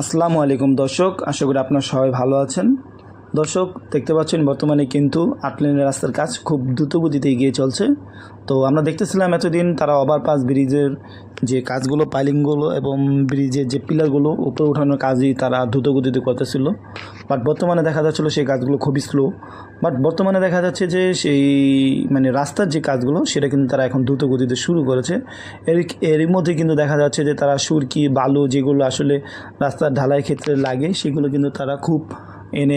আসসালামু আলাইকুম দর্শক আশা করি আপনারা সবাই ভালো আছেন। দর্শক, দেখতে পাচ্ছেন বর্তমানে কিন্তু আট লেনের রাস্তার কাজ খুব দ্রুত গতিতে এগিয়ে চলছে। তো আমরা দেখতেছিলাম এতদিন তারা ওভারপাস ব্রিজের যে কাজগুলো, পাইলিংগুলো এবং ব্রিজের যে পিলারগুলো, উপরে উঠানোর কাজই তারা দ্রুত গতিতে করতেছিল। বাট বর্তমানে দেখা যাচ্ছিল সেই কাজগুলো খুবই স্লো। বাট বর্তমানে দেখা যাচ্ছে যে সেই মানে রাস্তার যে কাজগুলো, সেটা কিন্তু তারা এখন দ্রুত গতিতে শুরু করেছে। এর এরই মধ্যে কিন্তু দেখা যাচ্ছে যে তারা সুরকি, বালু যেগুলো আসলে রাস্তার ঢালাই ক্ষেত্রে লাগে, সেগুলো কিন্তু তারা খুব এনে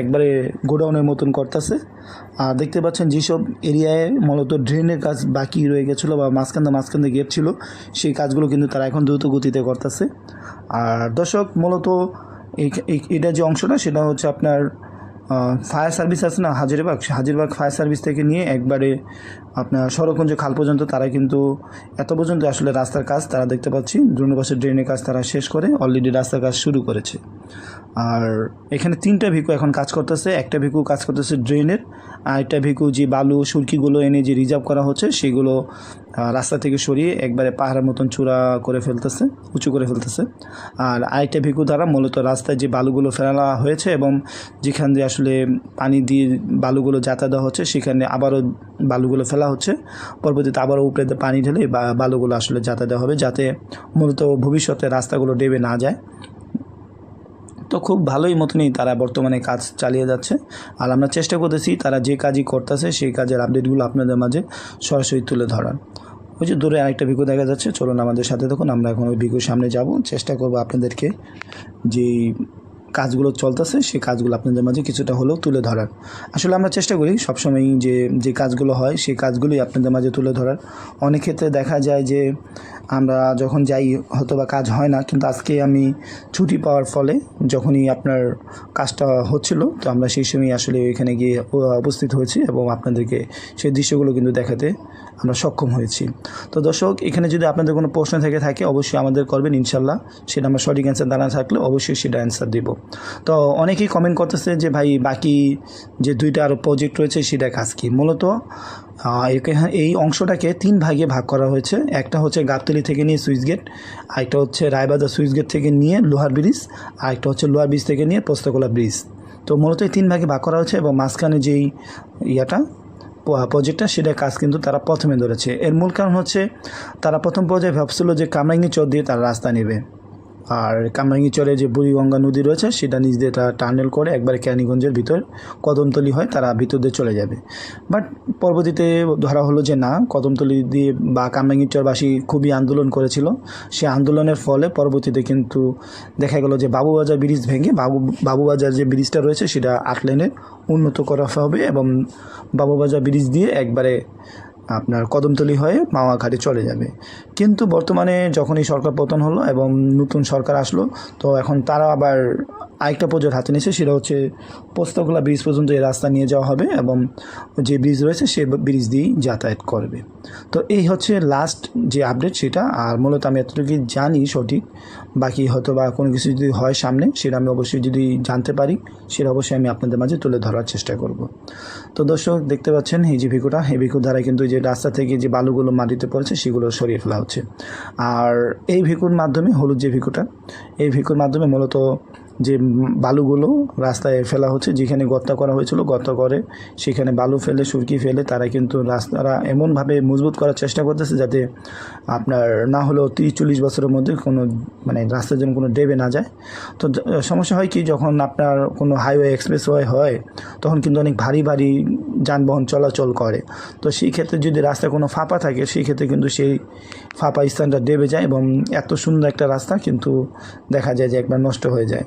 একবারে গোডাউনের মতন করতেছে। আর দেখতে পাচ্ছেন যেসব এরিয়ায় মূলত ড্রেনের কাজ বাকি রয়ে গেছিল বা মাঝখানে মাঝখানে গেট ছিল, সেই কাজগুলো কিন্তু তারা এখন দ্রুত গতিতে করতেছে। আর দর্শক, মূলত এটা যে অংশটা, সেটা হচ্ছে আপনার ফায়ার সার্ভিস আছে না, হাজিরবাগ? হাজিরবাগ ফায়ার সার্ভিস থেকে নিয়ে একবারে আপনার সড়কগঞ্জ খাল পর্যন্ত তারা কিন্তু এত পর্যন্ত আসলে রাস্তার কাজ তারা দেখতে পাচ্ছি। দ্রুণবাসের ড্রেনের কাজ তারা শেষ করে অলরেডি রাস্তার কাজ শুরু করেছে। আর এখানে তিনটা ভিকু এখন কাজ করতেছে, একটা ভিকু কাজ করতেছে ড্রেনের আর একটা ভিকু যে বালু, সুরকিগুলো এনে যে রিজার্ভ করা হচ্ছে, সেগুলো রাস্তা থেকে সরিয়ে একবারে পাহাড়ের মতন চূড়া করে ফেলতেছে, উঁচু করে ফেলতেছে। আর আরেকটা ভিকু দ্বারা মূলত রাস্তায় যে বালুগুলো ফেলা হয়েছে এবং যেখান দিয়ে আসলে পানি দিয়ে বালুগুলো যাতায়াত দেওয়া হচ্ছে, সেখানে আবারও বালুগুলো ফেলা হচ্ছে। পরবর্তীতে আবারও উপরে পানি ঢেলে বালুগুলো আসলে যাতায়াত দেওয়া হবে, যাতে মূলত ভবিষ্যতে রাস্তাগুলো ডেবে না যায়। তো খুব ভালোই মতনই তারা বর্তমানে কাজ চালিয়ে যাচ্ছে। আর আমরা চেষ্টা করতেছি তারা যে কাজই করতেছে, সেই কাজের আপডেটগুলো আপনাদের মাঝে সরাসরি তুলে ধরার। ওই যে দূরে আরেকটা ভিগু দেখা যাচ্ছে, চলুন আমাদের সাথে তখন আমরা এখন ওই ভিগুর সামনে যাব। চেষ্টা করব আপনাদেরকে যেই কাজগুলো চলতেছে, সেই কাজগুলো আপনাদের মাঝে কিছুটা হলেও তুলে ধরার। আসলে আমরা চেষ্টা করি সবসময় যে যে কাজগুলো হয়, সেই কাজগুলোই আপনাদের মাঝে তুলে ধরার। অনেক ক্ষেত্রে দেখা যায় যে, আমরা যখন যাই হয়তো বা কাজ হয় না, কিন্তু আজকে আমি ছুটি পাওয়ার ফলে যখনই আপনার কাজটা হচ্ছিল, তো আমরা সেই সময় আসলে এখানে গিয়ে উপস্থিত হয়েছি এবং আপনাদেরকে সেই দৃশ্যগুলো কিন্তু দেখাতে আমরা সক্ষম হয়েছি। তো দর্শক, এখানে যদি আপনাদের কোনো প্রশ্ন থেকে থাকে, অবশ্যই আমাদের করবেন ইনশাল্লাহ। সেটা আমরা সঠিক অ্যান্সার জানা থাকলে অবশ্যই সেটা অ্যান্সার দিব। তো অনেকেই কমেন্ট করতেছে যে ভাই বাকি যে দুইটা আরও প্রজেক্ট রয়েছে সেটা কাজ কি? মূলত আহ, এই অংশটাকে তিন ভাগে ভাগ করা হয়েছে। একটা হচ্ছে গাবতলি থেকে নিয়ে সুইচ গেট আরেকটা হচ্ছে রায়বাজার সুইচ গেট থেকে নিয়ে লোহার ব্রিজ আরেকটা হচ্ছে লোহার ব্রিজ থেকে নিয়ে পোস্তকোলা ব্রিজ। তো মূলত এই তিন ভাগে ভাগ করা হয়েছে এবং মাঝখানে যেই ইয়াটা প্রজেক্টটা সেটা কাজ কিন্তু তারা প্রথমে ধরেছে। এর মূল কারণ হচ্ছে তারা প্রথম পর্যায়ে ভাবছিল যে কামরাঙ্গি চর দিয়ে তারা রাস্তা নেবে। আর কামরাঙ্গি চরে যে বুড়িগঙ্গা নদী রয়েছে, সেটা নিচ দিয়ে তারা টানেল করে একবারে ক্যানিগঞ্জের ভিতর কদমতলি হয়, তারা ভিতর দিয়ে চলে যাবে। বাট পরবর্তীতে ধরা হলো যে না, কদমতলি দিয়ে বা কামরাঙ্গি চরবাসী খুবই আন্দোলন করেছিল। সে আন্দোলনের ফলে পরবর্তীতে কিন্তু দেখা গেল যে বাবুবাজার ব্রিজ ভেঙে বাবু, বাবুবাজার যে ব্রিজটা রয়েছে, সেটা আট লেনের উন্নত করা হবে এবং বাবুবাজার ব্রিজ দিয়ে একবারে আপনার কদমতলি হয়ে মাওয়াঘাটে চলে যাবে। কিন্তু বর্তমানে যখন এই সরকার পতন হলো এবং নতুন সরকার আসলো, তো এখন তারা আবার আরেকটা প্রজেক্ট হাতে নিয়েছে, সেটা হচ্ছে পোস্তকলা ব্রিজ পর্যন্ত এই রাস্তা নিয়ে যাওয়া হবে এবং যে ব্রিজ রয়েছে সে ব্রিজ দিয়েই যাতায়াত করবে। তো এই হচ্ছে লাস্ট যে আপডেট সেটা, আর মূলত আমি এতটুকুই জানি সঠিক, বাকি হয়তো বা কোনো কিছু যদি হয় সামনে, সেটা আমি অবশ্যই যদি জানতে পারি, সেটা অবশ্যই আমি আপনাদের মাঝে তুলে ধরার চেষ্টা করব। তো দর্শক, দেখতে পাচ্ছেন, এই যে ভিকুটা এই ভিকুর দ্বারা কিন্তু যে রাস্তা থেকে যে বালুগুলো মাটিতে পড়েছে, সেগুলো সরিয়ে ফেলা হচ্ছে। আর এই ভিকুর মাধ্যমে, হলুদ যে ভিকুটা, এই ভিকুর মাধ্যমে মূলত যে বালুগুলো রাস্তায় ফেলা হচ্ছে, যেখানে গর্ত করা হয়েছিল, গর্ত করে সেখানে বালু ফেলে, সুরকি ফেলে তারা কিন্তু রাস্তারা এমনভাবে মজবুত করার চেষ্টা করতেছে যাতে আপনার না হলেও তিরিশ চল্লিশ বছরের মধ্যে কোনো মানে রাস্তার যেন কোনো ডেবে না যায়। তো সমস্যা হয় কি, যখন আপনার কোনো হাইওয়ে, এক্সপ্রেসওয়ে হয়, তখন কিন্তু অনেক ভারী ভারী যানবাহন চলাচল করে। তো সেই ক্ষেত্রে যদি রাস্তায় কোনো ফাঁপা থাকে, সেই ক্ষেত্রে কিন্তু সেই ফাঁপা স্থানটা ডেবে যায় এবং এত সুন্দর একটা রাস্তা কিন্তু দেখা যায় যে একবার নষ্ট হয়ে যায়।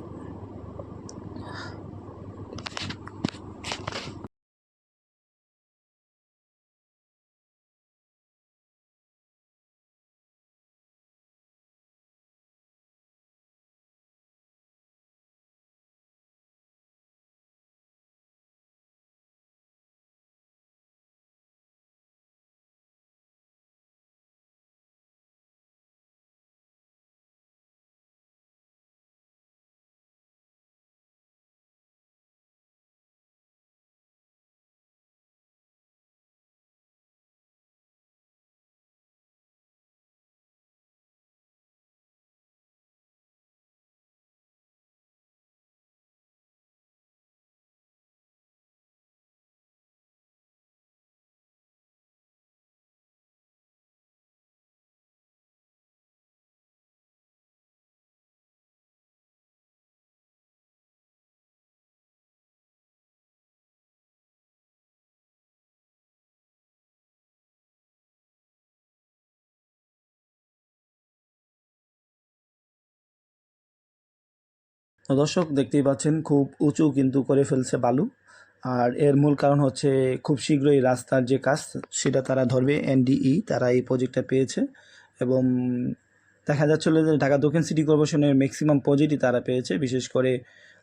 তো দর্শক দেখতেই পাচ্ছেন, খুব উঁচু কিন্তু করে ফেলছে বালু। আর এর মূল কারণ হচ্ছে খুব শীঘ্রই রাস্তার যে কাজ, সেটা তারা ধরবে, এনডিই তারা এই প্রজেক্টটা পেয়েছে। এবং দেখা যাচ্ছিল যে ঢাকা দক্ষিণ সিটি কর্পোরেশনের ম্যাক্সিমাম প্রজেক্টই তারা পেয়েছে। বিশেষ করে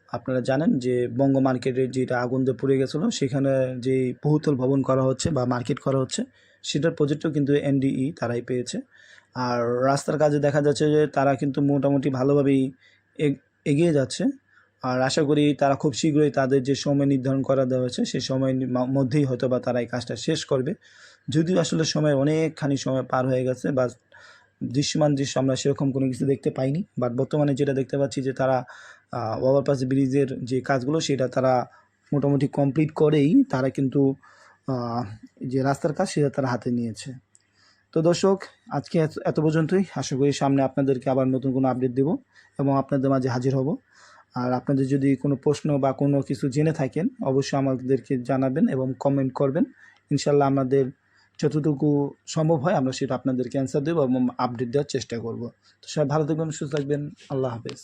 আপনারা জানেন যে বঙ্গ মার্কেটের যেটা আগুন দিয়ে পুড়ে গেছিল, সেখানে যে বহুতল ভবন করা হচ্ছে বা মার্কেট করা হচ্ছে, সেটার প্রজেক্টও কিন্তু এনডিই তারাই পেয়েছে। আর রাস্তার কাজে দেখা যাচ্ছে যে তারা কিন্তু মোটামুটি ভালোভাবেই এগিয়ে যাচ্ছে। আর আশা করি তারা খুব শীঘ্রই তাদের যে সময় নির্ধারণ করা দেওয়া হয়েছে, সেই সময়ের মধ্যেই হয়তো বা তারা এই কাজটা শেষ করবে। যদিও আসলে সময় অনেকখানি সময় পার হয়ে গেছে, বা দৃশ্যমান দৃশ্য আমরা সেরকম কোনো কিছু দেখতে পাইনি। বাট বর্তমানে যেটা দেখতে পাচ্ছি যে তারা ওভারপাস ব্রিজের যে কাজগুলো, সেটা তারা মোটামুটি কমপ্লিট করেই তারা কিন্তু যে রাস্তার কাজ, সেটা তারা হাতে নিয়েছে। তো দর্শক, আজকে এত- পর্যন্তই। আশা করি সামনে আপনাদেরকে আবার নতুন কোনো আপডেট দেব এবং আপনাদের মাঝে হাজির হব। আর আপনাদের যদি কোনো প্রশ্ন বা কোনো কিছু জেনে থাকেন, অবশ্যই আমাদেরকে জানাবেন এবং কমেন্ট করবেন। ইনশাল্লাহ আমাদের যতটুকু সম্ভব হয় আমরা সেটা আপনাদেরকে অ্যান্সার দেবো এবং আপডেট দেওয়ার চেষ্টা করব। তো সবাই ভালো থাকবেন, সুস্থ থাকবেন। আল্লাহ হাফেজ।